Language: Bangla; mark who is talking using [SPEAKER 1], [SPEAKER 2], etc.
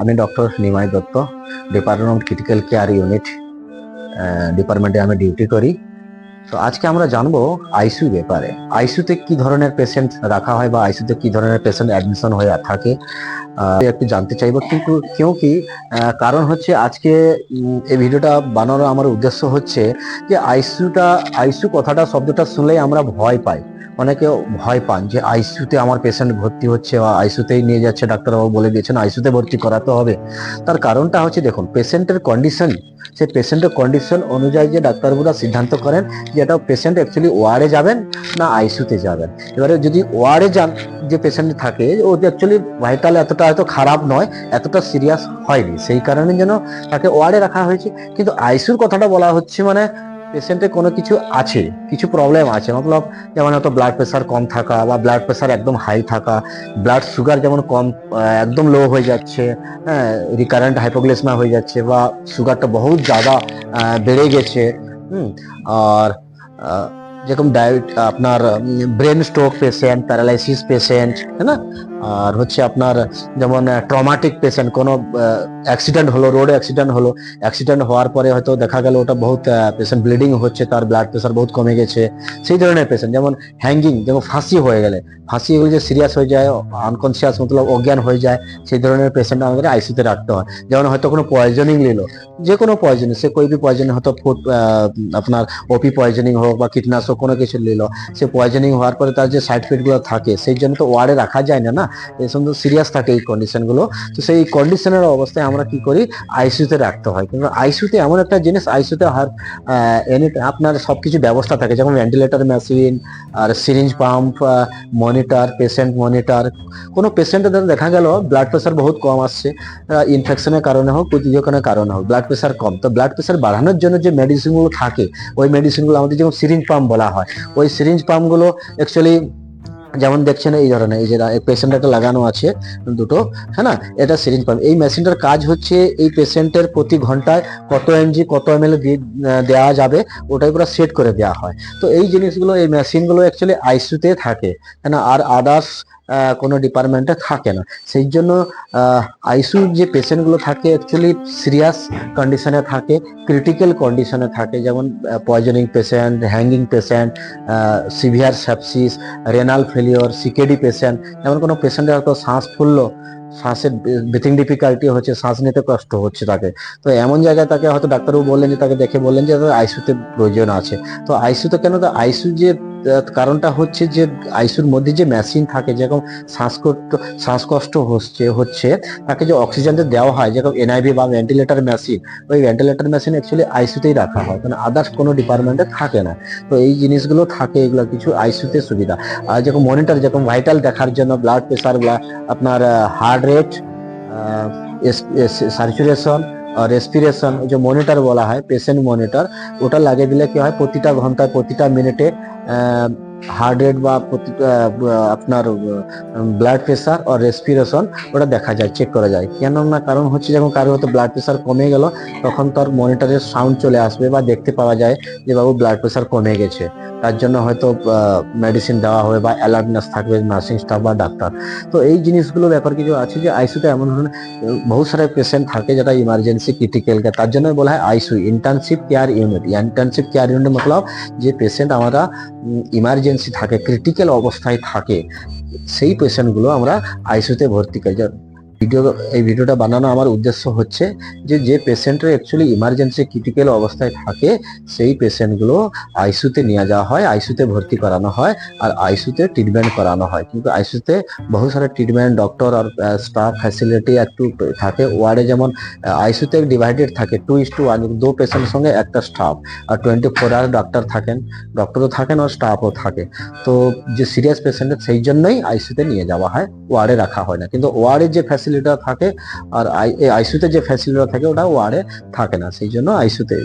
[SPEAKER 1] আমি doctor Nimai Dutta department of critical care unit ডিপার্টমেন্টে আমি ডিউটি করি। তো আজকে আমরা জানব আইসিউ ব্যাপারে। আইসিউতে কি ধরনের পেশেন্ট রাখা হয় বা আইসিউতে কি ধরনের পেশেন্ট অ্যাডমিশন হয়ে থাকে একটু জানতে চাইব। কিন্তু কেউ কি কারণ হচ্ছে আজকে এই ভিডিওটা বানানোর আমার উদ্দেশ্য হচ্ছে যে আইসিউটা আইসিউ কথাটা, শব্দটা শুনলেই আমরা ভয় পাই। অনেকে ভয় পান যে আইসিউতে আমার পেশেন্ট ভর্তি হচ্ছে বা আইসিউতেই নিয়ে যাচ্ছে, ডাক্তারবাবু বলে দিয়েছেন আইসিউতে ভর্তি করাতে হবে। তার কারণটা হচ্ছে, দেখুন পেশেন্টের কন্ডিশন সেই পেশেন্টের কন্ডিশন অনুযায়ী যে ডাক্তারবাবুরা সিদ্ধান্ত করেন যে এটা পেশেন্ট অ্যাকচুয়ালি ওয়ার্ডে যাবেন না আইসিউতে যাবেন। এবারে যদি ওয়ার্ডে যান, যে পেশেন্ট থাকে, ও অ্যাকচুয়ালি ভাইটাল এতটা হয়তো খারাপ নয়, এতটা সিরিয়াস হয়নি। সেই কারণে যেন তাকে ওয়ার্ডে রাখা হয়েছে। কিন্তু আইসিউর কথাটা বলা হচ্ছে মানে পেশেন্টের কোনো কিছু আছে, কিছু প্রবলেম আছে, মতলব যেমন হয়তো ব্লাড প্রেশার কম থাকা বা ব্লাড প্রেশার একদম হাই থাকা ব্লাড সুগার যেমন কম একদম লো হয়ে যাচ্ছে হ্যাঁ রিকারেন্ট হাইপোগ্লিসমা হয়ে যাচ্ছে বা সুগারটা বহুত জ্যাদা বেড়ে গেছে, হুম, আর যেরকম ডায়াবেট আপনার brain stroke patient paralysis patient হ্যাঁ না? আর হচ্ছে আপনার যেমন ট্রমাটিক পেশেন্ট কোনো অ্যাক্সিডেন্ট হলো রোড অ্যাক্সিডেন্ট হলো অ্যাক্সিডেন্ট হওয়ার পরে হয়তো দেখা গেল ওটা বহুত পেশেন্ট ব্লিডিং হচ্ছে, তার ব্লাড প্রেশার বহুত কমে গেছে। সেই ধরনের পেশেন্ট যেমন হ্যাঙ্গিং যেমন ফাঁসি হয়ে গেলে, ফাঁসি এগুলো যে সিরিয়াস হয়ে যায় আনকনসিয়াস মতলব অজ্ঞান হয়ে যায়, সেই ধরনের পেশেন্ট আমাদের আইসিতে রাখতে হয়। যেমন হয়তো কোনো পয়জনিং নিল, যে কোনো পয়জনিং সে কই বি পয়জনিং হয়তো ফুড আপনার ওপি পয়জনিং হোক বা কীটনাশক কোনো কিছু নিল, সে পয়জনিং হওয়ার পরে তার যে সাইডগুলো থাকে, সেই জন্য তো ওয়ার্ডে রাখা যায় না না? সমস্ত সিরিয়াস থাকে এই কন্ডিশনগুলো তো সেই কন্ডিশনের অবস্থায় আমরা কি করি? আইসিউতে রাখতে হয়। কিন্তু আইসিউতে এমন একটা জিনিস আইসিউতে হার আপনার সবকিছু ব্যবস্থা থাকে। যেমন ভেন্টিলেটর মেশিন আর syringe pump monitor patient monitor কোনো পেশেন্টের দেখা গেল ব্লাড প্রেশার বহুত কম আসছে। ইনফেকশনের কারণে হোক প্রতিযোগনের কারণে হোক ব্লাড প্রেশার কম। তো ব্লাড প্রেশার বাড়ানোর জন্য যে মেডিসিনগুলো থাকে, ওই মেডিসিনগুলো আমাদের যেমন সিরিঞ্জ পাম্প বলা হয়, ওই সিরিঞ্জ পাম্পগুলো অ্যাকচুয়ালি যেমন দেখছেন এই ধরনের, এই যে পেশেন্ট একটা লাগানো আছে দুটো হ্যাঁ না? এটা সিরিঞ্জ পাম্প এই মেশিনটার কাজ হচ্ছে এই পেশেন্টের প্রতি ঘন্টায় কত এমজি কত এম এল দেওয়া যাবে, ওটাই পুরো সেট করে দেওয়া হয়। তো এই জিনিসগুলো, এই মেশিনগুলো অ্যাকচুয়ালি আইসিউতে থাকে হ্যাঁ না? আর আদার্স কোনো ডিপার্টমেন্টে থাকে না। সেই জন্য আইসিউ যে পেশেন্টগুলো থাকে অ্যাকচুয়ালি সিরিয়াস কন্ডিশনে থাকে ক্রিটিক্যাল কন্ডিশনে থাকে, যেমন poisoning patient hanging patient severe sepsis renal failure CKD patient যেমন কোনো পেশেন্টের হয়তো শ্বাস ফুললো, শ্বাসের ব্রিথিং ডিফিকাল্টি হচ্ছে, শ্বাস নিতে কষ্ট হচ্ছে তাকে। তো এমন জায়গায় তাকে হয়তো ডাক্তারবাবু বললেন যে, তাকে দেখে বললেন যে আইসিউতে প্রয়োজন আছে। তো আইসিউতে কেন? তো আইসিউ যে কারণটা হচ্ছে যে আইসিউর মধ্যে যে মেশিন থাকে, যেরকম শ্বাসকষ্ট শ্বাসকষ্ট হচ্ছে হচ্ছে, তাকে যে অক্সিজেন দেওয়া হয়, যেরকম এনআইভি বা ভেন্টিলেটর মেশিন ওই ভেন্টিলেটর মেশিন অ্যাকচুয়ালি আইসিউতেই রাখা হয়। কারণ আদার্স কোনো ডিপার্টমেন্টে থাকে না। তো এই জিনিসগুলো থাকে, এগুলো কিছু আইসিউতে সুবিধা। আর যেরকম মনিটর যেরকম ভাইটাল দেখার জন্য ব্লাড প্রেশার আপনার হার্ট রেট সার্চুরেশন রেসপিরেশন যে মনিটর বলা হয় পেশেন্ট মনিটর ওটা লাগিয়ে দিলে কি হয়, প্রতিটা ঘন্টায় প্রতিটা মিনিটে Uh, হার্ট রেট বা আপনার ব্লাড প্রেশার আর রেসপিরেশন ওটা দেখা যায় চেক করা যায়। কেন না কারণ হচ্ছে যখন কারও হয়তো ব্লাড প্রেশার কমে গেল, তখন তার মনিটরের সাউন্ড চলে আসবে বা দেখতে পাওয়া যায় যে বাবু ব্লাড প্রেশার কমে গেছে। তার জন্য হয়তো মেডিসিন দেওয়া হবে বা অ্যালার্টনেস থাকবে নার্সিং স্টাফ বা ডাক্তার। তো এই জিনিসগুলো ব্যাপার কিছু আছে যে আইসিউতে এমন ধরনের বহু সারা পেশেন্ট থাকে যেটা ইমার্জেন্সি ক্রিটিক্যাল তার জন্য বলা হয় ICU internship care unit internship care unit মতলব যে পেশেন্ট আমরা ইমার্জেন্সি থাকে ক্রিটিক্যাল অবস্থায় থাকে সেই পেশেন্টগুলো আমরা আইসিউতে ভর্তি করি। ভিডিও, এই ভিডিওটা বানানো আমার উদ্দেশ্য হচ্ছে যে যে পেশেন্টের অ্যাকচুয়ালি ইমার্জেন্সি ক্রিটিক্যাল অবস্থায় থাকে, সেই পেশেন্টগুলো আইসিউতে নিয়ে যাওয়া হয় আইসিউতে ভর্তি করানো হয় আর আইসিউতে ট্রিটমেন্ট করানো হয়। কিন্তু আইসিউতে বহু সারা ট্রিটমেন্ট ডক্টর আর স্টাফ ফ্যাসিলিটি একটু থাকে। ওয়ার্ডে যেমন আইসিউতে ডিভাইডেড থাকে টু ইস টু ওয়ান দু পেশেন্টের সঙ্গে একটা স্টাফ আর টোয়েন্টি ফোর আওয়ার ডাক্তার থাকেন ডক্টরও থাকেন আর স্টাফও থাকে। তো যে সিরিয়াস পেশেন্টের সেই জন্যই আইসিউতে নিয়ে যাওয়া হয়, ওয়ার্ডে রাখা হয় না। কিন্তু ওয়ার্ডের যে ফ্যাসিলিটি থাকে আর আইসিউতে যে ফ্যাসিলিটিটা থাকে ওটা ওয়ার্ডে থাকে না। সেই জন্য আইসিউতে